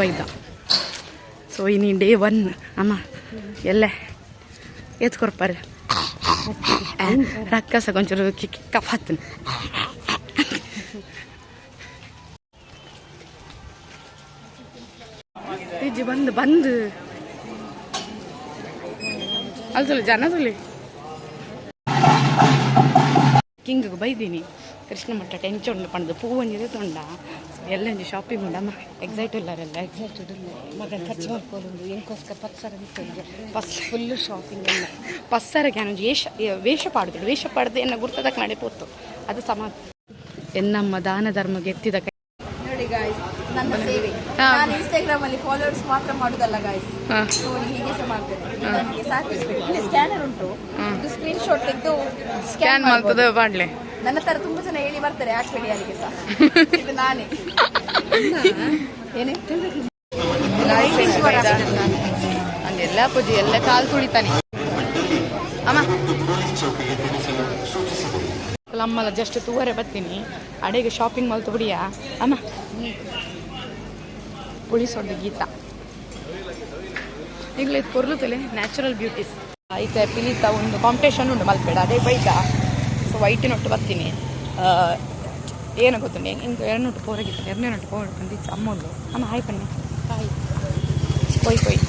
ಬೈದ ಸೊ ಇನ್ನು day one ಅಮ್ಮ, ಎಲ್ಲೇ? ಎತ್ಕೊರ್ಪಾರ ರಕ್ಕಸ ಕೊಂಚೂರು ಕಫಾತ್ ಇಜ್ಜಿ ಬಂದು ಬಂದು. ಅಲ್ಲಿ ಜನ ತುಳಿ ಕಿಂಗ್ ಬೈದೀನಿ. ಕೃಷ್ಣ ಮಟ್ಟ ಟೆನ್ಷನ್ ಉಂಡು ಪಂಡದು ಪೂ ಒಂಜಿದೆ ತೊಂಡ. ಎಲ್ಲ ಒಂಜಿ ಶಾಪಿಂಗ್ ಉಂಡಮ್ಮ ಎಕ್ಸೈಟ್ ಇಲ್ಲಾರಲ್ಲ ಎಕ್ಸೈಟ್ ಮಗನ ಖರ್ಚು ಮಾಡ್ಕೊಳ್ಳೋದು ಏನಕ್ಕೋಸ್ಕರ ಪತ್ಸರ ಪಸ್ ಫುಲ್ಲು ಶಾಪಿಂಗ್ ಎಲ್ಲ ಪಸ್ಸರಗೆ ವೇಷ ವೇಷ ಪಾಡ್ದು ವೇಷ ಪಾಡ್ದು ಎನ್ನ ಗುರ್ತದಕ್ಕೆ ನಡೆ ಪೋತು ಅದು ಸಮ ಎನ್ನಮ್ಮ ದಾನ ಧರ್ಮ ಗೆತ್ತಿದ ಕೈ. ನೋಡಿ ಗಾಯ್ಸ್ ನನ್ನ ಸೇವೆ. ನಾನು ಇನ್ಸ್ಟಾಗ್ರಾಮ್ ಅಲ್ಲಿ ಫಾಲೋವರ್ಸ್ ಮಾತ್ರ ಮಾಡೋದಲ್ಲ ಗಾಯ್ಸ್ ನೋಡಿ ಹೀಗೆ ಸಹ ಮಾಡ್ತೇನೆ. ನನಗೆ ಸಾಕಿಸ್ಬೇಕು ಇಲ್ಲಿ ಸ್ಕ್ಯಾನರ್ ಉಂಟು. ಇದು ಸ್ಕ್ರೀನ್ ಶಾಟ್ ತೆಗೆದು ಸ್ಕ್ಯಾನ್ ಮಾಡ್ತದೆ ಮಾಡ್ಲೆ. ನನ್ನ ತರ ತುಂಬಾ ಜನ ಹೇಳಿ ಬರ್ತಾರೆ ಆಕ್ಚುಲಿ ಅಲ್ಲಿಗೆ ಸಹ? ಇದು ನಾನೇ. ಏನೇ? ಪೂಜೆ, ಎಲ್ಲ ಕಾಲು ತುಳಿತಾನೆ ಅಮ್ಮ. ಅಮ್ಮಲ್ಲ ಜಸ್ಟ್ ತೂವರೆ ಬರ್ತೀನಿ. ಅಡೆಗೆ ಶಾಪಿಂಗ್ ಮಾಲ್ ತುಡಿಯಾ? ಅಮ್ಮ. ಉಳಿಸೋದು ಗೀತ. ಈಗಲೇ ಇದು ತಲೆ ನ್ಯಾಚುರಲ್ ಬ್ಯೂಟೀಸ್ ಐತೆ ಪಿಲಿತ ಒಂದು ಕಾಂಪಿಟೇಷನ್ ಉಂಟು ಮಲ್ಪೇಡ, ಅದೇ ಬೈಕ ಸೊ ವೈಟಿನೊಟ್ಟು ಬರ್ತೀನಿ. ಏನು ಗೊತ್ತು ಇಂದು ಎರಡ್ನೊಟ್ಟು ಪೋರಾಗಿತ್ತು ಎರಡನೇ ನೊಟ್ಟು ಪೋರ್ ಬಂದಿತ್ತು ಅಮ್ಮೊಂದು. ಅಮ್ಮ ಹಾಯ್ ಬನ್ನಿ ಹಾಯ್ ಕೊಯ್ ಕೊಯ್.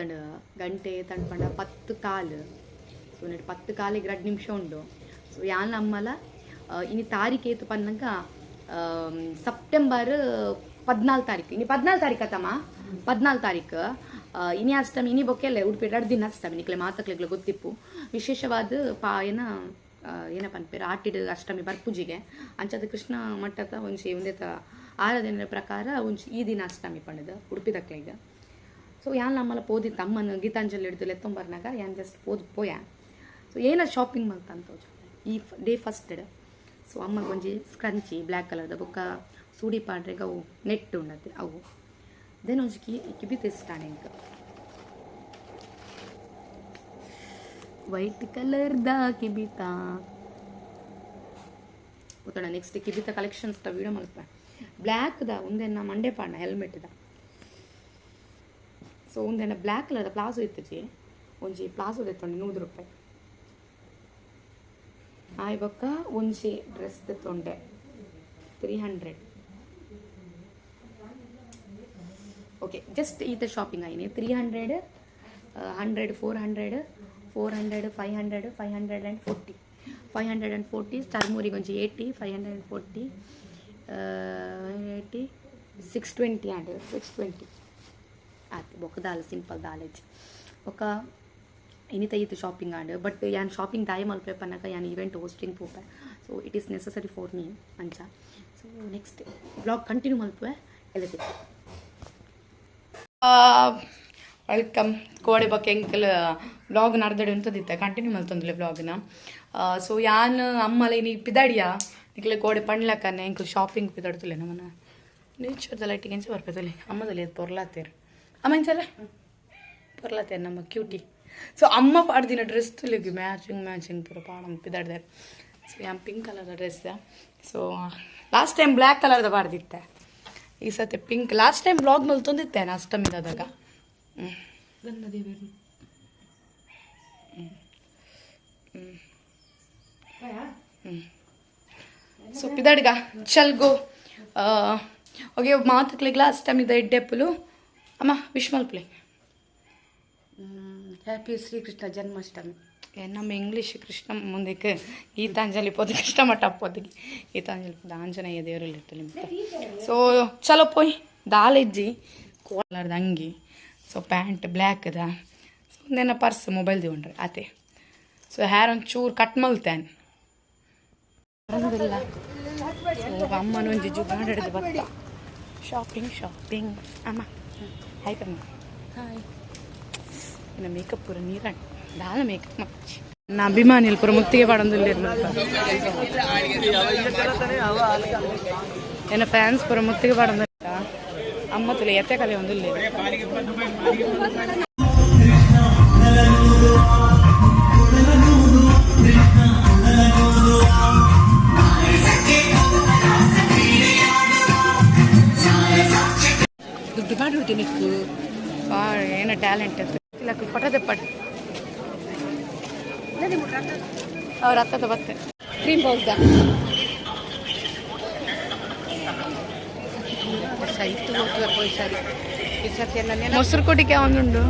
ಗಂಟೆ ಗಂಟೆ ತಣ್ಪಂಡ ಪತ್ತು ಕಾಲ್. ಸೊ ನೆಟ್ ಪತ್ತು ಕಾಲಿಗೆ ಎರಡು ನಿಮಿಷ ಉಂಡು ಸೊ ಯಾನ್ ನಮ್ಮಲ ಇನಿ ತಾರೀಕು ಏತು ಪನ್ನಂಗ ಸೆಪ್ಟೆಂಬರ್ ಪದ್ನಾಲ್ಕು ತಾರೀಕು ಇನಿ ಪದ್ನಾಲ್ಕು ತಾರೀಕು ಅತ್ತಮ್ಮ ಪದ್ನಾಲ್ಕು ತಾರೀಕು ಇನಿ ಅಷ್ಟಮಿ, ಇನಿ ಬೊಕ್ಕೆಲ್ಲ ಉಡುಪಿ ಎರಡು ದಿನ ಅಷ್ಟಮಿ. ನಿಕ್ಲೆ ಮಾತಕ್ಲೆಗ್ಲ ಗೊತ್ತಿಪ್ಪು. ವಿಶೇಷವಾದ ಪಾ, ಏನ ಏನಪ್ಪ ಅನ್ಪೇರು ಆಟಿಡ್ ಅಷ್ಟಮಿ ಬರ್ಪೂಜಿಗೆ. ಅಂಚದ ಕೃಷ್ಣ ಮಟ್ಟದ ಒಂಚಿ ತ ಆರಾಧನೆ ಪ್ರಕಾರ ಒಂಚಿ ಈ ದಿನ ಅಷ್ಟಮಿ ಪಂಡದ, ಉಡುಪಿ ತಕ್ಲೆಗೆ ಸೊ ಯಾನ್ ನಮ್ಮಲ್ಲ ಪೋದಿತ್ತು ಅಮ್ಮನ ಗೀತಾಂಜಲಿ ಹಿಡಿದು ಲೆತ್ತೊಂಬರ್ನಾಗ ಯಾನ್ ಜಸ್ಟ್ ಪೋದ್ ಪೋಯ. ಸೊ ಏನ ಶಾಪಿಂಗ್ ಮಾಡ್ತಂತ ಈ ಡೇ. ಫಸ್ಟ್ ಸೊ ಅಮ್ಮಗೆ ಒಂಜಿ ಸ್ಕ್ರಂಚಿ ಬ್ಲ್ಯಾಕ್ ಕಲರ್ದ ಬೊಕ್ಕ, ಸೂಡಿ ಪಾಡ್ರೆಗೆ ಅವು ನೆಟ್ ಉಂಡತ್ತೆ ಅವು. ದೆನ್ ಒಂಜಿ ಕಿ ಕಿಬಿ ತಿಸ್ತಾನೆ ಇಂಕ ವೈಟ್ ಕಲರ್ದ ಕಿಬಿತ. ಗೊತ್ತೋಣ ನೆಕ್ಸ್ಟ್ ಕಿಬಿತ ಕಲೆಕ್ಷನ್ಸ್ ವಿಡಿಯೋ ಮಲ್ಪ ಬ್ಲ್ಯಾಕ್ದ ಒಂದೇನ ಮಂಡೆ ಹೆಲ್ಮೆಟ್ ಹೆಲ್ಮೆಟ್ದ ಸೊ ಒಂದೇನ ಬ್ಲ್ಯಾಕ್ ಕಲರ್ದ ಪ್ಲಾಜೋ ಇತ್ತಜಿ ಒಂಜಿ ಪ್ಲಾಜೋ ತೆತ್ತೊಂಡೆ ನೂರು ರೂಪಾಯಿ ಆಯ್ ಬೊಕ್ಕ ಒಂಜಿ ಡ್ರೆಸ್ ತೆತ್ತೊಂಡೆ ತ್ರೀ ಹಂಡ್ರೆಡ್ ಓಕೆ ಜಸ್ಟ್ ಈತ shopping ಆಯ್ನಿ three hundred hundred four hundred four hundred five hundred five hundred and forty five hundred and forty ಚರ್ಮೂರಿಗೆ ಒಂಜಿ eighty five hundred and forty eighty six twenty and six twenty active ఒకదాల simple దాలేజ్ ఒక ಇನಿತ ಇತ್ತು shopping and but ಯಾನ್ shopping ದಾಯ ಮಲ್ಪೆ ಪನ್ನಕ ಯಾನ್ event hosting ಪೋಪೆ so it is necessary for me ಅಂಚ ಸೊ ನೆಕ್ಸ್ಟ್ ಬ್ಲಾಗ್ ಕಂಟಿನ್ಯೂ ಮಲ್ಪೆ ಎಲ್ಲದಿತ್ತು ವೆಲ್ಕಮ್ ಕೋಡೆ ಬಗ್ಗೆ ಎಂಕಲ್ ಬ್ಲಾಗ್ ನಡೆದಡೆ ಅಂತದಿತ್ತೆ ಕಂಟಿನ್ಯೂ ಮಲ್ತೊಂದುಲೆ ಬ್ಲಾಗ್ನ ಸೊ ಯಾನ್ ಅಮ್ಮಲೆ ನೀ ಪಿದಾಡಿಯಾ ನಿಕ್ಲೆ ಕೋಡೆ ಪಣ್ಲಕ್ಕನೆ ಎಂಕಲ್ ಶಾಪಿಂಗ್ ಪಿದಾಡ್ತುಲೆ ನಮ್ಮನ ನೇಚರ್ದ ಲೈಟಿಗೆ ಎಂಚ ಬರ್ಬೇಕಲ್ಲಿ ಅಮ್ಮದಲ್ಲಿ ಪೊರ್ಲಾತೀರು ಅಮ್ಮ ಇಂಚಲ್ಲ ಬರ್ಲತ್ತೆ ನಮ್ಮ ಕ್ಯೂಟಿ ಸೊ ಅಮ್ಮ ಪಾಡ್ದಿನ ಡ್ರೆಸ್ ತುಲಿಗಿ ಮ್ಯಾಚಿಂಗ್ ಮ್ಯಾಚಿಂಗ್ ಪೂರ ಪಾಡಮ್ ಪಿದಾಡ್ದೆ. ಸೊ ಯಾಮ್ ಪಿಂಕ್ ಕಲರ್ದ dress so last time black ಕಲರ್ದ ಪಾಡ್ದಿತ್ತೆ. ಈ ಸತಿ ಪಿಂಕ್ ಲಾಸ್ಟ್ ಟೈಮ್ ಬ್ಲಾಗ್ ಮೇಲೆ ತಂದಿತ್ತೆ ನಾ ಅಷ್ಟಮಿದಾದಾಗ? ಹ್ಞೂ ಸೊ ಪಿದಾಡ್ಗ ಚಲ್ಗೋ ಓಕೆ ಮಾತಕ್ಲಿಗ್ಲ ಅಷ್ಟಮಿದ ಎಡ್ಡೆಪ್ಪುಲು ಅಮ್ಮ wish play. Happy Srikrishna Janmashtami. ಏ, ನಮ್ಮ ಇಂಗ್ಲೀಷ್ ಕೃಷ್ಣ ಮುಂದಕ್ಕೆ ಗೀತಾಂಜಲಿ ಪೋದಿ ಕೃಷ್ಣ ಮಠ ಪೋದಿಗೆ ಗೀತಾಂಜಲಿ ಪೋದ ಆಂಜನೇಯ ದೇವರಲ್ಲಿ ಇರ್ತದೆ ಮತ್ತೆ ಸೊ ಚಲೋ ಪೋಯ್ ದಾಲಿಜ್ಜಿ ಕೋಲಾರದ ಅಂಗಿ ಸೊ ಪ್ಯಾಂಟ್ ಬ್ಲ್ಯಾಕ್ದ ಸೊ ಒಂದೇನ ಪರ್ಸ್ ಮೊಬೈಲ್ ತಗೊಂಡ್ರೆ ಆತೆ. ಸೊ ಹ್ಯಾರ್ ಚೂರು ಕಟ್ ಮಲ್ತೇನೆ. ಅಮ್ಮನೊಂಜಿ ಜುಗಾಡ್ ಹಿಡಿದು ಬರ್ತಾ. ಶಾಪಿಂಗ್ ಶಾಪಿಂಗ್ ಅಮ್ಮ. ஹாய் பண்ணுங்க ஹாய் என்ன மேக்கப் ஒரு நீரான் தாழ மேக்கப் மாச்சு ನನ್ನ ಅಭಿಮಾನಿಲ್ ಮುತ್ತಿಗೆ ಪಡಂದಿಲ್ಲ ಎನ್ನ ಫ್ಯಾನ್ಸ್ ಪುರ ಮುತ್ತಿಗೆ ಪಡಂದಿಲ್ಲ ಅಮ್ಮ ತುಲೆ ಎತ್ತೆ ಕಲೆ ಒಂದಿಲ್ಲ ದುಡ್ಡು ಮಾಡಿ ನಿಕ್ಕು ಏನ ಟ್ಯಾಲೆಂಟ್ ಇಲ್ಲ ಫೋಟೋ ಪಟ್. ಅವ್ರ ಹತ್ತದ ಬತ್ತೆ ಕ್ರೀಮ್ ಪೌಡ್ದ ಇತ್ತು ಹೋಗ್ತದೆ ಪೋಯ್ ಸರಿ. ಈ ಸರ್ತಿ ಎಲ್ಲ ಮೊಸರು ಕೊಟ್ಟಿಗೆ ಒಂದುಂಡು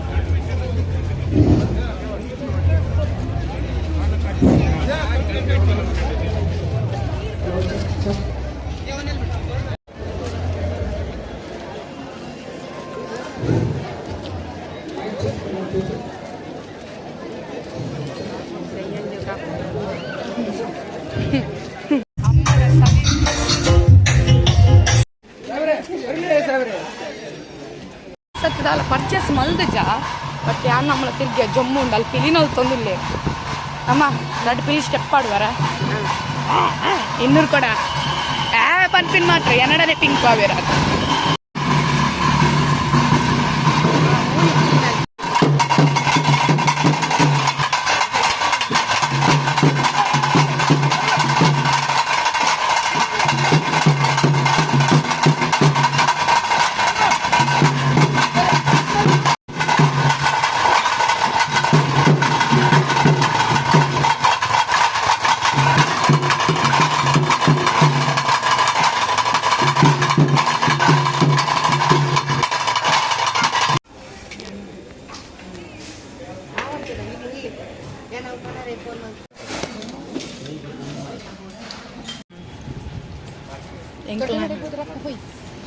ಸತ್ತದಾಲ ಪರ್ಚೇಸ್ ಮಲ್ದಜ ಬಟ್ ಯಾರು ನಮ್ಮಳ ತಿರ್ಗಿ ಜಮ್ಮು ಉಂಡು ಅಲ್ಲಿ ಪಿಲಿನಲ್ಲಿ ತೊಂದಿಲ್ಲ ಅಮ್ಮ ದೊಡ್ಡ ಪಿಲಿ ಸ್ಟೆಪ್ ಆಡುವರ ಇನ್ನೂರು ಕೊಡ. ಆ ಪನ್ಪಿನ್ ಮಾತ್ರ ಎನ್ನಡನೆ ಪಿಂಕ್ ಆವೇರ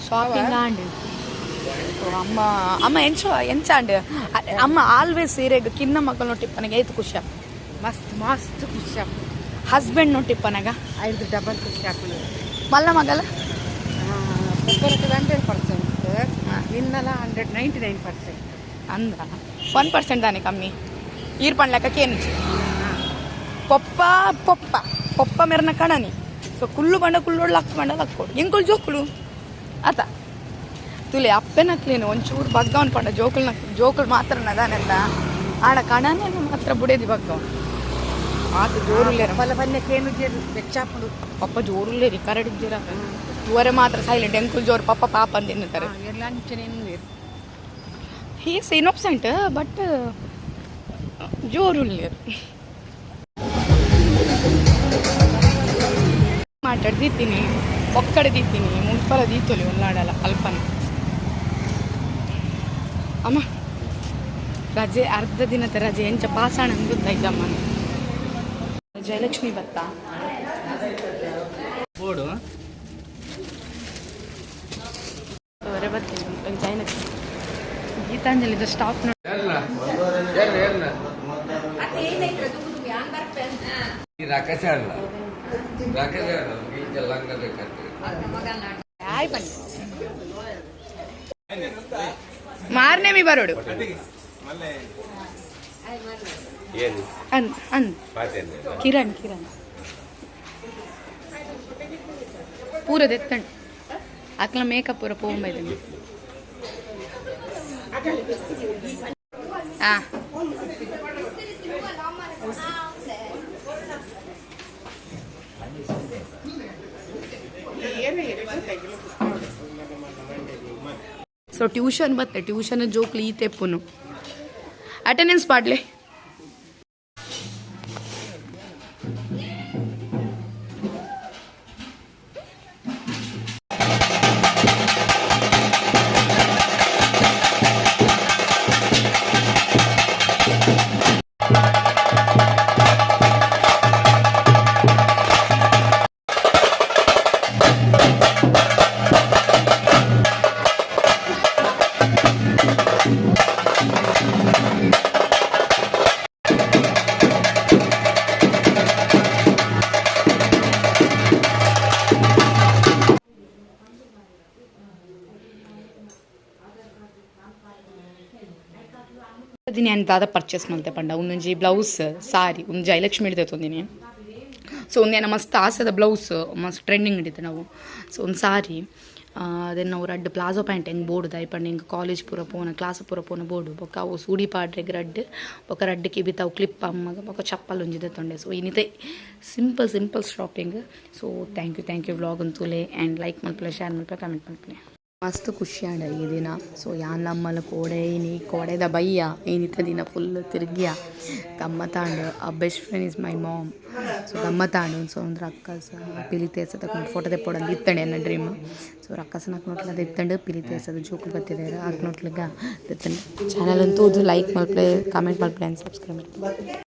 షాపింగ్ అండి అమ్మ అమ్మ ఎంచో ఎంచండి అమ్మ ఆల్వేస్ సీరేగ్ కింద మక్కలు నొట్టిప్పనగా ಐದು ಖುಷಿ ಮಸ್ತ್ ಮಸ್ತ್ ಖುಷಿ ಆಗ್ತದೆ ಹಸ್ಬೆಂಡ್ ನೊಟ್ಟಿಪ್ಪನಗ ಐದು ಡಬಲ್ ಖುಷಿ ಆಗ್ತದೆ ಮಲ್ಲ ಮಗಲ ಕೊಬ್ಬರಕ್ಕೆ hundred percent ನಿನ್ನೆಲ್ಲ hundred ninety nine percent ಅಂದ ಒನ್ ಪರ್ಸೆಂಟ್ దాని కమ్మి ఈర్ పండ్లక కేనిచి పొప్ప పొప్ప పొప్ప మెరన కణని ಕುಲ್ಲು ಬಂಡ ಕುಲ್ಲೋಡು ಲಕ್ ಬಂಡ ಲಕ್ ಕೊಡು ಎಂಕೊಳು ಜೋಕುಳು ಆತ. ತುಲೆ ಅಪ್ಪೆನ ಅಕ್ಲೇನು ಒಂಚೂರು ಬಗ್ಗವನ್ ಪಂಡ ಜೋಕುಲ್ನ ಜೋಕುಲ್ ಮಾತ್ರ ನದಾನೆಂದ ಆಡ ಕಣನೆ ಮಾತ್ರ ಬುಡೇದಿ ಬಗ್ಗ ಆತ ಜೋರುಲ್ಲೇರ ಬಲ ಬನ್ನೇನು ಬೆಚ್ಚಾಪುಡು ಪಪ್ಪ ಜೋರುಲ್ಲೇರಿ ಕರಡಿದ್ದೀರ ಇವರೇ ಮಾತ್ರ ಸೈಲೆಂಟ್ ಎಂಕುಲ್ ಜೋರು ಪಪ್ಪ ಪಾಪ ಅಂತ ಎನ್ನುತ್ತಾರೆ ಎಲ್ಲ ಅಂಚನೇನು ಹೀಸ್ ಇನ್ನೊಬ್ಸೆಂಟ್ ಬಟ್ ಜೋರುಲ್ಲೇರು లేరు ಮಾತಾಡಿ ದಿತ್ತೀನಿ ಒಕ್ಕಡೆ ದಿತ್ತೀನಿ ಮುನ್ಪಲ ದೀತೊಲಿ ಉಲ್ಲಾಡಲ್ಲ ಅಲ್ಪನ. ಅಮ್ಮ ರಜೆ ಅರ್ಧ ದಿನದ ರಜೆ ಎಂಚ ಪಾಸಾಣ ಗೊತ್ತಾಯ್ತಮ್ಮ. ಜಯಲಕ್ಷ್ಮಿ ಭತ್ತ. ಬೋರ್ಡು. ಅವರೇ ಬರ್ತೀನಿ ಜಯಲಕ್ಷ್ಮಿ. ಗೀತಾಂಜಲಿದು ಸ್ಟಾಪ್ ನೋಡಿ ಯಾರಲ್ಲ ಯಾರಲ್ಲ ಯಾರಲ್ಲ ಈ ರಾಕೇಶ ಅಲ್ಲ ರಾಕೇಶ ಅಲ್ಲ ಈ ಲಂಗದ ಕಟ್ಟಿ ಹಾಯ್ ಬನ್ನಿ ಮಾರನೇ ಮಿ ಬರೋಡು. ಏನು? ಅನ್ ಅನ್. ಕಿರಣ್ ಕಿರಣ್. ಪೂರ ದೆತ್ತಂಡ್ ಅಕ್ಲ ಮೇಕಪ್ ಪೂರ ಪೋಂಬೈದಂಗೆ ಆ. ಸೊ ಟ್ಯೂಷನ್ ಬತ್ತೆ ಟ್ಯೂಷನ್ ಜೋಕ್ಲಿ ಈ ತೆಪ್ಪುನು. ಅಟೆಂಡೆನ್ಸ್ ಪಾಡ್ಲೆ ನಾನು ದಾದ ಪರ್ಚೇಸ್ ಮಲ್ತೆ ಪಂಡ. ಒಂದೊಂಜಿ ಬ್ಲೌಸ್ ಸಾರಿ ಒಂದು ಜಯಲಕ್ಷ್ಮಿ ಹಿಡಿದು ತೊಂದಿನಿ ಸೊ ಒಂದು ಮಸ್ತ್ ಆಸದ ಬ್ಲೌಸ್ ಮಸ್ತ್ ಟ್ರೆಂಡಿಂಗ್ ಹಿಡಿತೆ ನಾವು. ಸೊ ಒಂದು ಸಾರಿ ಅದೇ ನಾವು ರಡ್ಡ್ ಪ್ಲಾಜೋ ಪ್ಯಾಂಟ್ ಹೆಂಗೆ ಬೋರ್ಡ್ ದಯಪಂಡು ಹಿಂಗೆ ಕಾಲೇಜ್ ಪೂರ ಪೋನ ಕ್ಲಾಸ್ ಪೂರ ಪೋನ ಬೋರ್ಡ್ ಬೊಕ್ಕ ಅವು ಸೂಡಿ ಪಾಡ್ರೆಗ್ ರಡ್ಡ್, ಬೊಕ್ಕ ರಡ್ಡ್ಗೆ ಬಿತ್ತಾವು ಕ್ಲಿಪ್ ಅಮ್ಮಗ ಬೊಕ್ಕ ಚಪ್ಪಲ್ ಒಂಜಿದೆ ತೊಂಡೆ. So ಇನ್ನಿತೆ simple simple shopping so thank you thank you vlog ಅಂತೂಲೆ. And like ಮಲ್ಪಲೆ ಶೇರ್ ಮಲ್ಪಲೆ ಕಮೆಂಟ್ ಮಲ್ಪಲೆ ಮಸ್ತ್ ಖುಷಿ ಆಂಡ ಈ ದಿನ. ಸೊ ಯಾನ್ ನಮ್ಮಲ್ ಕೋಡೆ, ನೀ ಕೋಡೆದ ಬಯ್ಯ ಏನಿತ್ತ ದಿನ ಫುಲ್ ತಿರ್ಗಿಯ? ಗಮ್ಮತ್ತಾಂಡು. ಆ best friend is my mom so ಗಮ್ಮತ್ತಾಂಡು. So ಅಂದ್ರೆ ಅಕ್ಕಸ ಪಿಲಿ ತೇಸ ತಗೊಂಡು ಫೋಟೋ ತೆಪ್ಪೊಡಲ್ಲಿ ಇತ್ತಂಡೆ ನನ್ನ ಡ್ರೀಮ್ ಸೊ ಅಕ್ಕಸನ ಹಾಕ್ನೋಟ್ಲ ಇತ್ತಂಡು. ಪಿಲಿ ತೇಸದ ಜೋಕು ಬರ್ತಿದೆ ಹಾಕ್ನೋಟ್ಲಿಗ ನೋಟ್ಲಿಗ. ಚಾನಲ್ ಅಂತೂ ಲೈಕ್ ಮಾಡ್ಲೇ ಕಾಮೆಂಟ್ ಮಾಡ್ಲೇ ಆ್ಯಂಡ್ ಸಬ್ಸ್ಕ್ರೈಬ್ ಮಾಡ್ತೀನಿ.